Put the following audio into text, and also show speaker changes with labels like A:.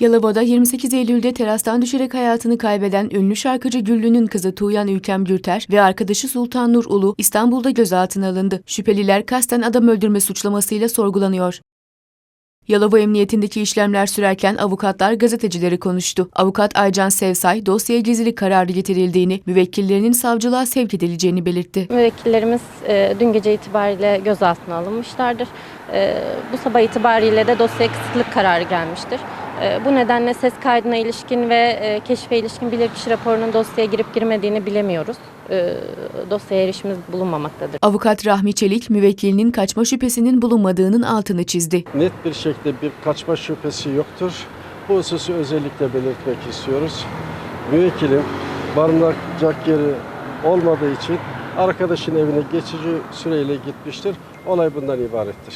A: Yalova'da 28 Eylül'de terastan düşerek hayatını kaybeden ünlü şarkıcı Güllü'nün kızı Tuğyan Ülkem Gürter ve arkadaşı Sultan Nur Ulu İstanbul'da gözaltına alındı. Şüpheliler kasten adam öldürme suçlamasıyla sorgulanıyor. Yalova Emniyetindeki işlemler sürerken avukatlar gazetecileri konuştu. Avukat Aycan Sevsay dosyaya gizlilik kararı getirildiğini, müvekkillerinin savcılığa sevk edileceğini belirtti.
B: Müvekkillerimiz e, dün gece itibariyle gözaltına alınmışlardır. E, bu sabah itibariyle de dosyaya kısıtlık kararı gelmiştir. E, bu nedenle ses kaydına ilişkin ve e, keşfe ilişkin bilirkişi raporunun dosyaya girip girmediğini bilemiyoruz. E, dosyaya erişimimiz bulunmamaktadır.
A: Avukat Rahmi Çelik, müvekkilinin kaçma şüphesinin bulunmadığının altını çizdi.
C: net bir şekilde bir kaçma şüphesi yoktur. Bu hususu özellikle belirtmek istiyoruz. Müvekkilim barınacak yeri olmadığı için arkadaşın evine geçici süreyle gitmiştir. Olay bundan ibarettir.